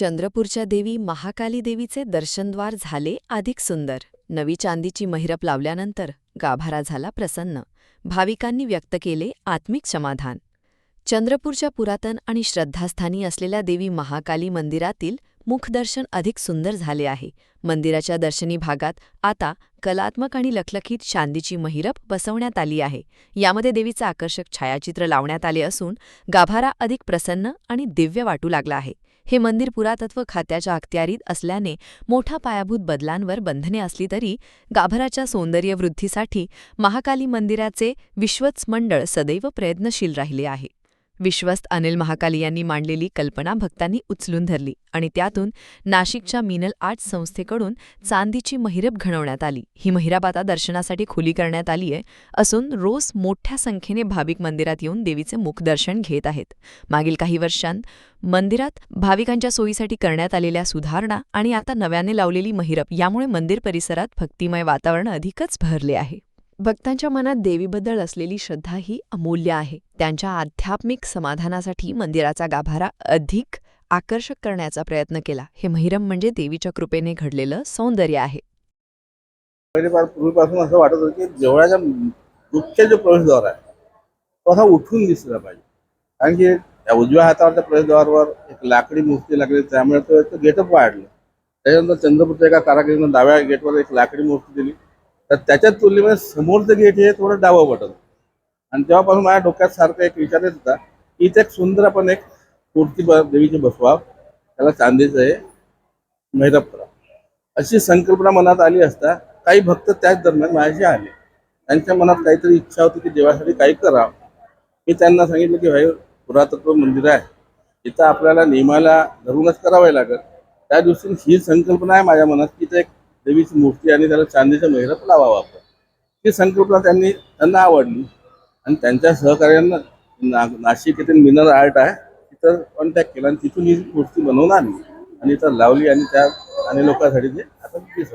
चंद्रपूरच्या देवी महाकाली देवीचे दर्शनद्वार झाले अधिक सुंदर. नवी चांदीची महिरप लावल्यानंतर गाभारा झाला प्रसन्न. भाविकांनी व्यक्त केले आत्मिक समाधान. चंद्रपूरच्या पुरातन आणि श्रद्धास्थानी असलेल्या देवी महाकाली मंदिरातील मुखदर्शन अधिक सुंदर झाले आहे. मंदिराच्या दर्शनी भागात आता कलात्मक आणि लखलखीत चांदीची महिरप बसवण्यात आली आहे. यामध्ये देवीचं आकर्षक छायाचित्र लावण्यात आले असून गाभारा अधिक प्रसन्न आणि दिव्य वाटू लागला आहे. हे मंदिर पुरातत्व खात्याच्या अखत्यारीत असल्याने मोठ्या पायाभूत बदलांवर बंधने असली तरी गाभराच्या सौंदर्यवृद्धीसाठी महाकाली मंदिराचे विश्वच मंडळ सदैव प्रयत्नशील राहिले आहे. विश्वस्त अनिल महाकाली यांनी मांडलेली कल्पना भक्तांनी उचलून धरली आणि त्यातून नाशिकच्या मिनल आर्ट संस्थेकडून चांदीची महिरप घडवण्यात आली. ही महिरप आता दर्शनासाठी खुली करण्यात आली आहे असून रोज मोठ्या संख्येने भाविक मंदिरात येऊन देवीचे मुखदर्शन घेत आहेत. मागील काही वर्षांत मंदिरात भाविकांच्या सोयीसाठी करण्यात आलेल्या सुधारणा आणि आता नव्याने लावलेली महिरप यामुळे मंदिर परिसरात भक्तिमय वातावरण अधिकच भरले आहे. भक्तांच्या मनात देवीबद्दल असलेली श्रद्धा ही अमूल्य आहे. त्यांच्या आध्यात्मिक समाधानासाठी मंदिराचा गाभारा अधिक आकर्षक करण्याचा प्रयत्न केला. हे महिरम म्हणजे देवीच्या कृपेने घडलेलं सौंदर्य आहे. पूर्वीपासून असं वाटत होतं की देवळाच्या मुख्य जो प्रवेशद्वार आहे तो असा उठून दिसला पाहिजे. कारण की त्या उजव्या हातावरच्या प्रवेशद्वारावर एक लाकडी मूर्ती लागली त्यामुळे तो गेटअप वाढलं. त्याच्यानंतर चंद्रपूरच्या एका कारागिरीनं डाव्या गेटवर एक लाकडी मूर्ती दिली. तर त्याच्या तुलनेमध्ये समोरचं गेट हे थोडं डावं वाटत आणि तेव्हापासून माझ्या डोक्यात सारखा एक विचार येत होता की इथे एक सुंदर आपण एक मूर्ती ब- देवीची बसवा त्याला चांदीचं हे महिरप करा अशी संकल्पना मनात आली असता काही भक्त त्याच दरम्यान माझ्याशी आले. त्यांच्या मनात काहीतरी इच्छा होती की देवासाठी काही करावं. मी त्यांना सांगितलं की भाई पुरातत्व मंदिर आहे. तिथं आपल्याला नियमाला धरूनच करावे लागेल. त्या दिवशी ही संकल्पना आहे माझ्या मनात की ते एक देवीची मूर्ती आणि त्याला चांदीचा महिरप लावावा आपण. ही संकल्पना त्यांनी त्यांना आवडली. आणि त्यांच्या सहकार्यानं ना नाशिक येथील मिनर आर्ट आहे तिथं कॉन्टॅक्ट केला आणि तिथून ही मूर्ती बनवून आणली. आणि इथं लावली आणि त्या आणि लोकांसाठी ते आता दिसत